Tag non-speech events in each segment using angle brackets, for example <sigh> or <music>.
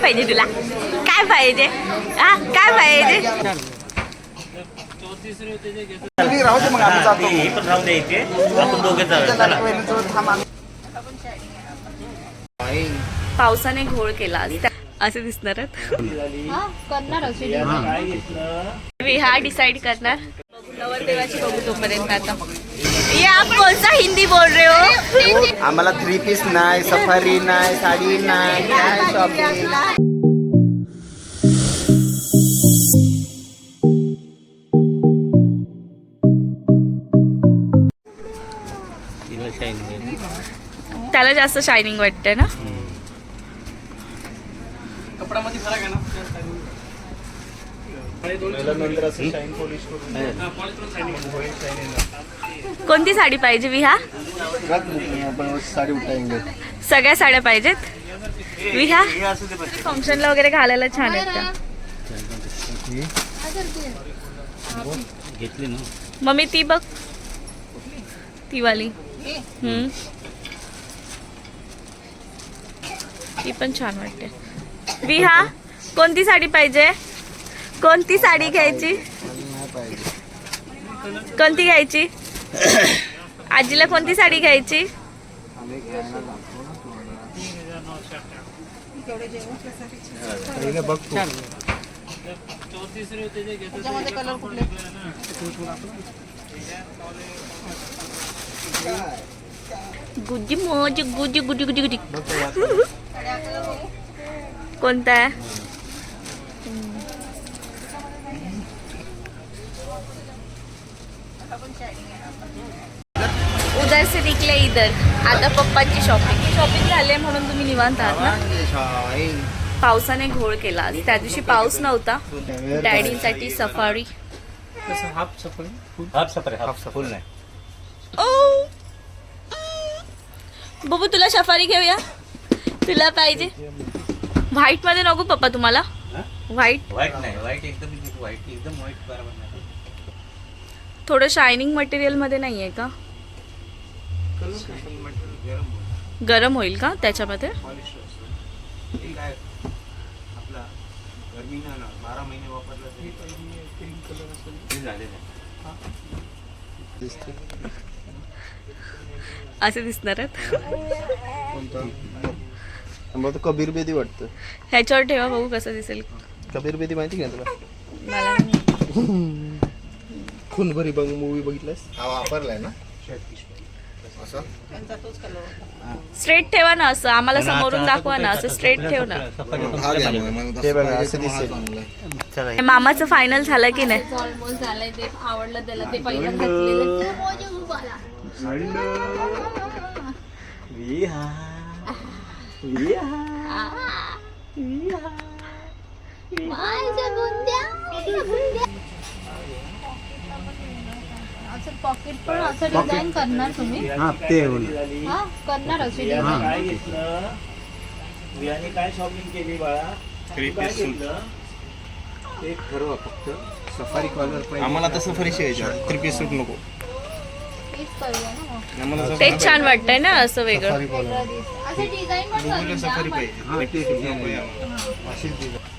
पाहिजे तुला. काय पाहिजे? हा काय पाहिजे? राहू दे मग आम्ही जातो. पण राहू द्या इथे. आपण दोघे जाऊया चला पावसाने घोळ केला. असे दिसणार विहार डिसाइड करणार. नवरदेवाची बघू तोपर्यंत आता. ये आप कोणता हिंदी बोल रहे हो? आम्हाला थ्री पीस नाही सफारी नाही साडी नाही काय शॉपिंग आहे. त्याला जास्त शायनिंग वाटते ना? नंतर असं शाईन पॉलिश करून कोणती साडी पाहिजे विहा? आपण साडी सगळ्या साड्या पाहिजेत? विहा? फंक्शनला वगैरे घालायला छान आहेत घेतली ना मम्मी ती बघ. ती वाली हम्म. ती पण छान वाटते. विहा कोणती साडी पाहिजे? कोणती साडी घ्यायची? कोणती घ्यायची? आजीला कोणती साडी घ्यायची? गुजी मोजी गुजी गुजी गुजी गुजी कोणता? आहे उधर से निकले इधर। आता पप्पांची शॉपिंग शॉपिंग झाली म्हणून तुम्ही निवांत आहात ना? पावसाने घोळ केला. त्या दिवशी पाऊस नव्हता. डॅडींसाठी सफारी. Half safari? हाफ नाही. बबू तुला सफारी घेऊया? तुला पाहिजे? व्हाईटमध्ये नको पप्पा तुम्हाला. व्हाईट व्हाईट नाही. व्हाईट एकदम व्हाईट एकदम व्हाईट बरोबर नाही. थोडं शायनिंग मटेरियलमध्ये नाही आहे का? गरम होईल का त्याच्यामध्ये? असे दिसणार आहेत? कबीर बेदी वाटतं. ह्याच्यावर ठेवा बघू कसं दिसेल. कबीर बेदी माहिती का तुला? मला. खूनभरी बघ मूवी बघितलास हा वापरलाय ना. स्ट्रेट ठेवा ना असं. आम्हाला समोरून दाखवा ना असं स्ट्रेट ठेव ना. हा घ्या मग. मग ते तसं बघा, पाहिजे असं तर मग दिसेल. चांगला आहे. चला मामाचं फायनल झालं की नाही? ऑलमोस्ट झालंय ते. आवडलं त्याला ते पहिलं घातलेलं. <laughs> असं पॉकेट पण असं डिझाईन करणार तुम्ही. हा ते हा करणार असे डिझाईन काय घेतलं वियाने काय शॉपिंग केली बाळा? Three काय piece suit. घेतलं? एक ठरवा फक्त. सफारी कॉलर आम्हाला तर सफारी शिवायची. थ्री पीस सूट नको. तेच करूया ना मग. आम्हाला तेच छान वाटतंय ना असं वेगळं. Safari collar. वेगळं दिसतं. असं डिझाईन पण करून सफारी द्या. पाहिजे. हा ते. अशीच design.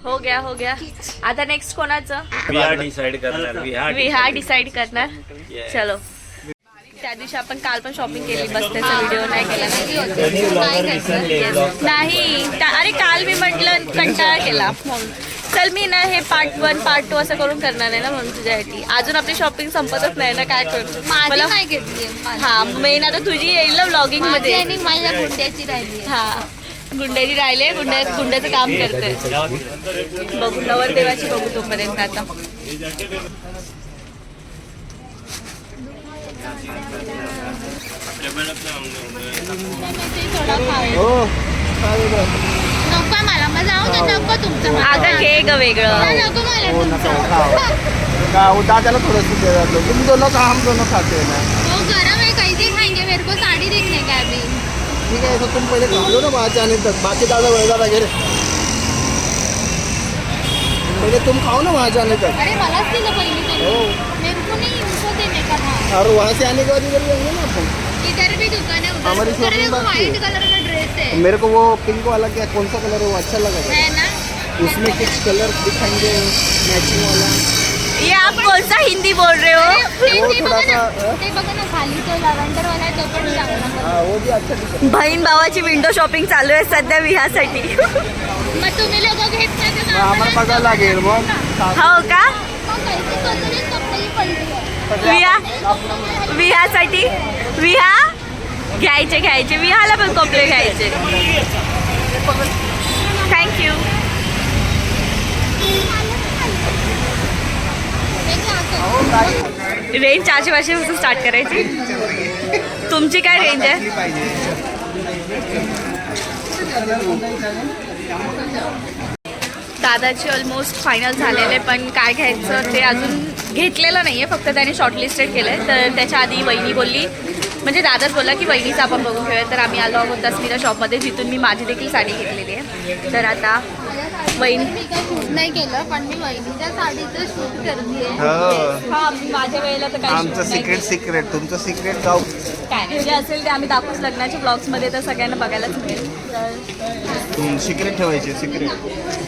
हो गया हो गया. आता नेक्स्ट कोणाचं? विहार डिसाइड करणार विहार विहार डिसाइड करणार. चलो. त्या दिवशी आपण काल पण शॉपिंग केली बस त्याचा व्हिडिओ नाही केला. नाही. अरे काल मी म्हटलं कंटाळा केला. म्हणून चल मी ना हे पार्ट वन पार्ट टू असं करून करणार आहे ना म्हणून तुझ्यासाठी. अजून आपली शॉपिंग संपतच नाही ना काय करू? माझी मला नाही घेतली हा मेन आता तुझी येईल ना ब्लॉगिंग माझी मध्ये. आणि माझ्या गुंड्याची राहिली हा गुंड्याची राहिले गुंड्या गुंड्याचं काम करते बघू नवरदेवाची बघू तोपर्यंत आता. थोडा खाऊ हो? नको मला मग जाऊ दे नको तुमचं मला. अगं घे ग वेगळं. नको मला हो, तुमचं. नका खाओ. का वो दादाला थोडंसं दे तुम दोनों का हम दोनों खाते हैं ना वो गरम है कैसे खाएंगे मेरे को साड़ी देखने का अभी ठीक है तो तुम पहले खा लो ना बाकी आने तक बाकी दादा वगैरह दादा घेरे पहिले तुम खाओ ना वहाँ जाने तक अरे मलाच दिलं पहिली त्यांनी हो. मेरे को नहीं उनको देने का था. और वहाँ से आने के बाद इधर जाएंगे ना अपन इधर भी दुकान है उधर हमारी उधर shopping देखो बाकी है। व्हाइट कलर है मेरे को वो पिंक वाला क्या कौन सा कलर है? वो अच्छा लगा है ना? उसमें कुछ कलर दिखाएंगे मैचिंग वाला। ये आप कौन सा हिंदी बोल रहे हो? वो ते बघा थोडासा, ना अं? ते बघा ना खाली तो लॅव्हेंडर वाला आहे तो पण चांगला हाँ वो भी अच्छा दिख रहा बहीण भावाची विंडो शॉपिंग चालू आहे सध्या विहासाठी. मग तुम्ही लोक घेत नाही तर है आम्हाला बघायला लागेल मग. हो का? विहा? विहासाठी? विहा? घ्यायचे घ्यायचे. विहाला पण कपडे घ्यायचे. थँक्यू रेंज चारशे पाचशे पासून स्टार्ट करायची? तुमची काय रेंज आहे? दादाची ऑलमोस्ट फायनल झालेले पण काय घ्यायचं ते अजून घेतलेलं नाही आहे फक्त त्याने शॉर्टलिस्टेड केलं आहे तर त्याच्या आधी वहिनी बोलली म्हणजे दादाच बोलला की वहिनीचं आपण बघून घेऊया. तर आम्ही आलो आहोत अस्मिता शॉपमध्ये जिथून मी माझी देखील साडी घेतलेली आहे. तर आता वहिनी मी काही शूट नाही केलं पण मी वहिनीच्या साडीचं शूट करते हो. हा माझ्या वेळेला तर काही आमचं shoot नाही सिक्रेट सिक्रेट तुमचं सिक्रेट काय नाही जे असेल ते आम्ही दाखवूच लग्नाच्या ब्लॉग्समध्ये तर सगळ्यांना बघायलाच मिळेल तर सिक्रेट ठेवायचे सिक्रेट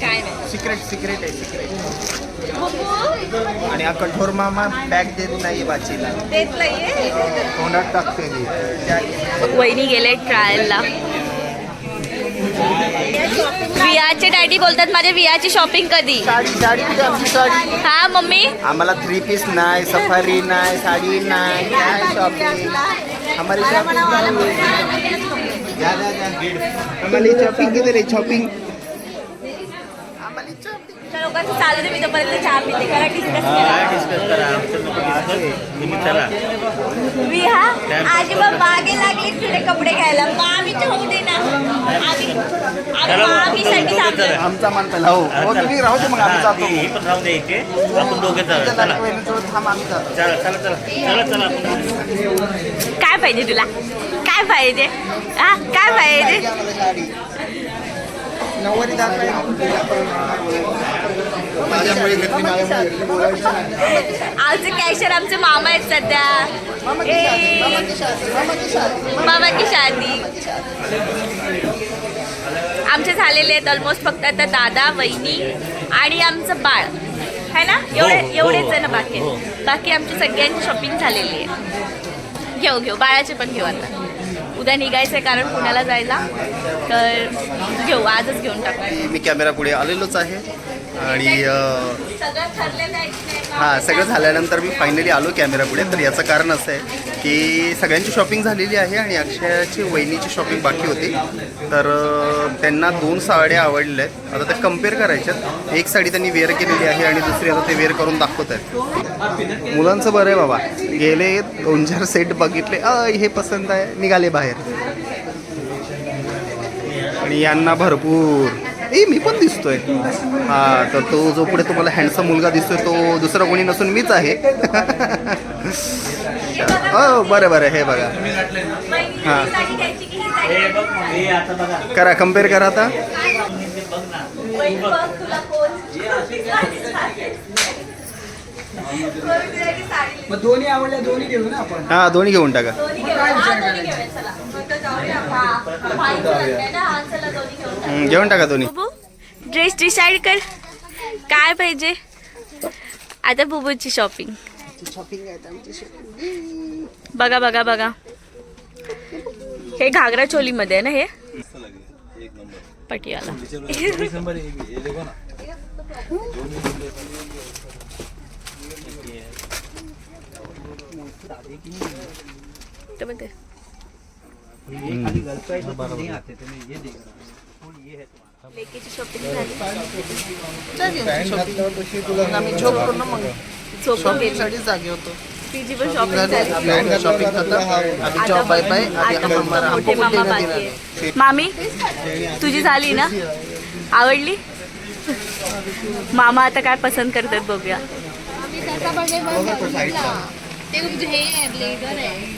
काय नाही. सिक्रेट सिक्रेट आहे सिक्रेट आणि हा कठोर मामा बॅग देत नाही बाचीला. देत नाहीये? तोंडात टाकते ती. वहिनी गेले ट्रायलला. वियाचे डॅडी बोलतात माझ्या वियाची शॉपिंग कधी? साडी साडी कुठे आमची साडी. हा मम्मी? आम्हाला थ्री पीस नाही सफारी नाही साडी नाही काय शॉपिंग हमारी शॉपिंग जा जा जा. हमारी शॉपिंग किधर आहे शॉपिंग लोकांचं चालू दे मी तोपर्यंत चहा पिते. करा. डिस्कस करा चला. विहा आजोबा बागे लागले तुझे कपडे घ्यायला. मामीचे होऊ दे ना. आम्ही आम्ही मामीसाठी थांबलोय आमचा मान पहिला हो हो तुम्ही राहू दे मग आम्ही हा, जातो. ती- ही पण राहू दे इथे. आपण दोघे चला तुमच्या चला. नातेवाईकांसोबत थांब आम्ही जातो. चला चला चला. चला चला आपण काय पाहिजे तुला? काय पाहिजे? हा काय पाहिजे? आम्हाला नऊवारी नाही. आमचे कॅशर आमचे मामा आहेत सध्या. मामा की शादी आमचे झालेले आहेत ऑलमोस्ट फक्त आता दादा वहिनी आणि आमचं बाळ. है ना? एवढे हो, हो, एवढेच जण बाकी हो. बाकी आमची सगळ्यांची शॉपिंग झालेली आहे. घेऊ घेऊ. बाळाचे पण घेऊ आता. उद्या निघायचं आहे कारण पुण्याला जायला. तर घेऊ आजच घेऊन टाकू. मी कॅमेरा पुढे आलेलोच आहे. आणि? हां सगळं झाल्यानंतर मी फायनली आलो कॅमेरा पुढे. तर याचं कारण असं आहे की सगळ्यांची शॉपिंग झालेली आहे आणि अक्षयाची वहिनीची शॉपिंग बाकी होती. तर त्यांना दोन साड्या आवडल्या आहेत आता त्या कंपेअर करायच्यात एक साडी त्यांनी वेअर केलेली आहे आणि दुसरी आता ते वेअर करून दाखवत आहेत. मुलांचं बरं आहे बाबा. गेले दोन चार सेट बघितले. अ हे पसंत आहे. निघाले बाहेर. आणि यांना भरपूर. ए मी पण दिसतोय. हा तर तो जो पुढे तुम्हाला हँडसम मुलगा दिसतोय तो दुसरा कोणी नसून मीच आहे. हो बरं बरं हे बघा. हा. करा कंपेअर करा आता. दोन्ही आवडल्या दोन्ही घेऊ ना आपण. हा दोन्ही घेऊन टाका. हा, चला. हा, हा, चला, घेऊन टाकू. दोन्ही बुबू ड्रेस डिसाईड कर काय पाहिजे आता बुबूची शॉपिंग बघा बघा बघा हे घागरा चोलीमध्ये आहे ना हे पटियाला <laughs> ते म्हणते. लेकीची शॉपिंग झाली. आम्ही झोपलो ना मग झोपून गेली साठी जागे होतो. तिची पण शॉपिंग झाली. शॉपिंग खतम अभी आता जॉब बाय बाय फक्त- अभी आता हम फक्त हमारा मोठे हमको मामा देना बाकी देना आहे. मामी तुझी झाली ना? आवडली? मामा आता काय पसंत करतात बघूया. आम्ही त्याचा बर्थडे बघितला. ते हे आहे. ब्लेडर आहे